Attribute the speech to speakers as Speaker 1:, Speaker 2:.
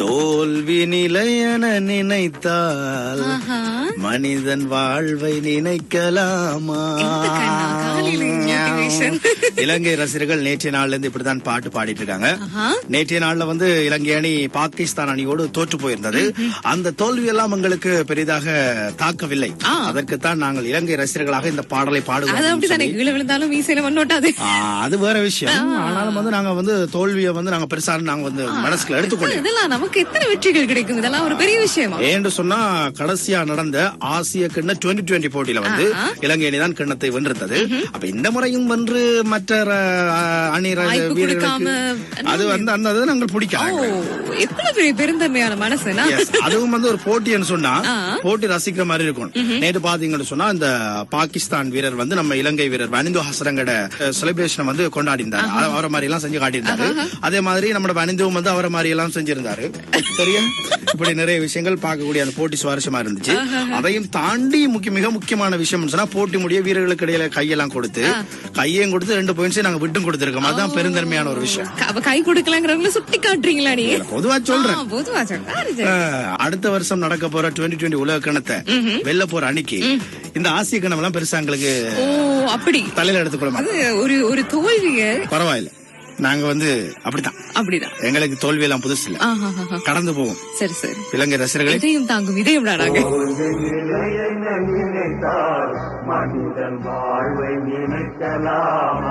Speaker 1: தோல்வி நிலையென நினைத்தால். மனிதன் வாழ்வை நினைக்கலாமா. இலங்கை ரசிகர்கள் நேற்றைய நாள்ல இருந்து இப்படித்தான் பாட்டு பாடிட்டு இருக்காங்க. நேற்றைய நாள்ல வந்து இலங்கை அணி பாகிஸ்தான் அணியோடு தோற்று போயிருந்தது. அந்த தோல்வி எல்லாம் எங்களுக்கு பெரிதாக தாக்கவில்லை. அதற்குத்தான் நாங்கள் இலங்கை ரசிகர்களாக இந்த பாடலை பாடுவோம் அது வேற விஷயம். ஆனாலும் வந்து நாங்க வந்து தோல்வியை வந்து நாங்க பெருசா நாங்க வந்து மனசுல எடுத்துக்கொள்ளோம்
Speaker 2: இதெல்லாம் நமக்கு எத்தனை வெற்றிகள் கிடைக்கும்? இதெல்லாம் ஒரு பெரிய விஷயமா?
Speaker 1: ஏன்னு சொன்னா கடைசியா நடந்த ஆசிய கிண்ண டுவெண்டி டுவெண்டி போட்டியில வந்து இலங்கை அணிதான் கிண்ணத்தை வென்றிருந்தது அப்ப இந்த முறையும் வென்று மற்ற அணி வீரர்களுக்கு அது வந்து அந்த நாங்கள் பிடிக்காங்க
Speaker 2: எத்தனை பெரிய பெருந்தன்மையான
Speaker 1: Yes, அதுவும் வந்து ஒரு போட்டின்னு சொன்னா. போட்டி ரசிக்கிற மாதிரி இருக்கும். நேற்று பாத்தீங்கன்னு சொன்னா இந்த பாகிஸ்தான் வீரர் வந்து நம்ம இலங்கை வீரர் வனிந்து ஹசரங்கட செலிப்ரேஷன் வந்து கொண்டாடினார் அவரை மாதிரி எல்லாம் செஞ்சு காட்டியிருந்தாரு. அதே மாதிரி நம்ம வனிந்துவும் வந்து அவரை மாதிரி எல்லாம் செஞ்சிருந்தாரு. சரியா? இப்படி நிறைய விஷயங்கள் பார்க்கக்கூடிய அந்த போட்டி சுவாரஸ்யமா இருந்துச்சு. அதையும் தாண்டி முக்கிய மிக முக்கியமான விஷயம் சொன்னா போட்டி முடிய வீரர்களுக்கு இடையில கையெல்லாம் கொடுத்து கையையும் கொடுத்து ரெண்டு பாயிண்ட்ஸ் நாங்க விட்டும் கொடுத்திருக்கோம். அதுதான் பெருந்தன்மையான ஒரு விஷயம்.
Speaker 2: க- அவ கை கொடுக்கலாங்கிறவங்கள சுட்டி காட்டுறீங்களா நீ
Speaker 1: பொதுவா சொல்றேன்.
Speaker 2: பொதுவா
Speaker 1: அடுத்த வருஷம் நடக்க போற டுவெண்டி டுவெண்டி உலக கணத்தை வெல்ல போற அன்னைக்கு இந்த ஆசிய கணம் எல்லாம் பெருசா எங்களுக்கு
Speaker 2: அப்படி.
Speaker 1: தலையில எடுத்துக்கொள்ள
Speaker 2: ஒரு ஒரு தோல்விய
Speaker 1: பரவாயில்ல. நாங்க வந்து அப்படித்தான்.
Speaker 2: அப்படிதான்.
Speaker 1: எங்களுக்கு தோல்வி எல்லாம் புதுசு இல்ல. கடந்து போவோம்.
Speaker 2: சரி சரி.
Speaker 1: இலங்கை ரசிகர்களே
Speaker 2: இதயம் தாங்கும் இதயம் நாடாங்க.
Speaker 3: மனிதன் வாழ்வை நினைக்கலாமா.